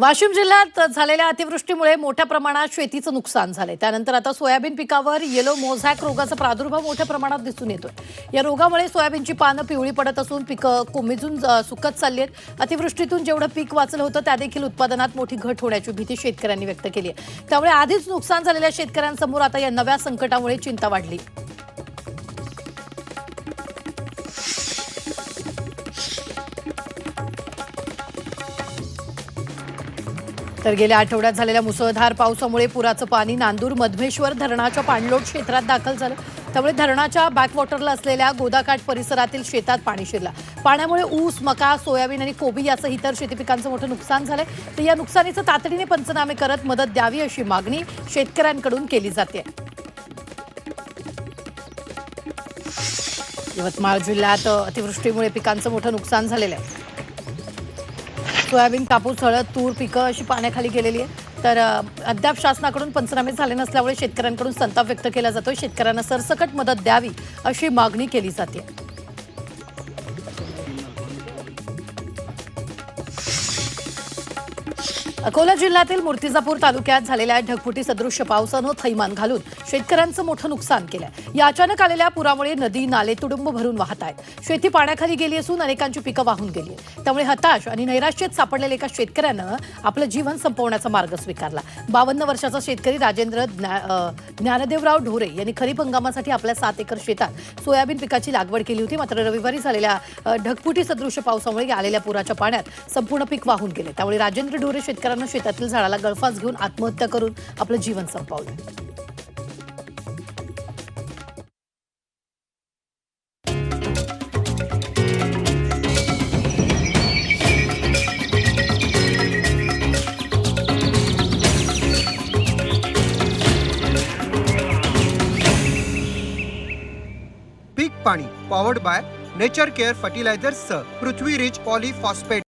वाशिम जिल्ह्यात झालेल्या अतिवृष्टीमुळे मोठ्या प्रमाणात शेतीचं नुकसान झालंय. त्यानंतर आता सोयाबीन पिकावर येलो मोझॅक रोगाचा प्रादुर्भाव मोठ्या प्रमाणात दिसून येतोय. या रोगामुळे सोयाबीनची पानं पिवळी पडत असून पिकं कोमेजून सुकत चालली आहेत अतिवृष्टीतून जेवढं पीक वाचलं होतं त्या देखील उत्पादनात मोठी घट होण्याची भीती शेतकऱ्यांनी व्यक्त केली आहे त्यामुळे आधीच नुकसान झालेल्या शेतकऱ्यांसमोर आता या नव्या संकटामुळे चिंता वाढली. तर गेल्या आठवड्यात झालेल्या मुसळधार पावसामुळे पुराचं पाणी नांदूर मधमेश्वर धरणाच्या पाणलोट क्षेत्रात दाखल झालं. त्यामुळे धरणाच्या बॅकवॉटरला असलेल्या गोदाकाठ परिसरातील शेतात पाणी शिरलं. पाण्यामुळे ऊस मका सोयाबीन आणि कोबी यासह इतर शेती पिकांचं मोठं नुकसान झालंय. तर या नुकसानीचं तातडीने पंचनामे करत मदत द्यावी अशी मागणी शेतकऱ्यांकडून केली जाते. यवतमाळ जिल्ह्यात अतिवृष्टीमुळे पिकांचं मोठं नुकसान झालेलं आहे. सोयाबीन कापूस हळद तूर पिकं अशी पाण्याखाली गेलेली आहे तर अद्याप शासनाकडून पंचनामे झाले नसल्यामुळे शेतकऱ्यांकडून संताप व्यक्त केला जातोय. शेतकऱ्यांना सरसकट मदत द्यावी अशी मागणी केली जाते. अकोला जिल्ह्यातील मूर्तिजापूर तालुक्यात झालेल्या ढगफुटी सदृश्य पावसानं थैमान घालून शेतकऱ्यांचं मोठं नुकसान केलं या अचानक आलेल्या पुरामुळे नदी नाले तुडुंब भरून वाहत आहेत. शेती पाण्याखाली गेली असून अनेकांची पिकं वाहून गेली त्यामुळे हताश आणि नैराश्यात सापडलेल्या एका शेतकऱ्यानं आपलं जीवन संपवण्याचा मार्ग स्वीकारला. बावन्न वर्षाचा शेतकरी राजेंद्र ज्ञानदेवराव ढोरे यांनी खरीप हंगामासाठी आपल्या सात एकर शेतात सोयाबीन पिकाची लागवड केली होती. मात्र रविवारी झालेल्या ढगफुटी सदृश्य पावसामुळे आलेल्या पुराच्या पाण्यात संपूर्ण पीक वाहून गेले. त्यामुळे राजेंद्र ढोरे शेतकऱ्यांना शेतातील झाडाला गळफास घेऊन आत्महत्या करून आपलं जीवन संपवलं पीक पाणी powered by nature care fertilisers Prithvi rich poly phosphate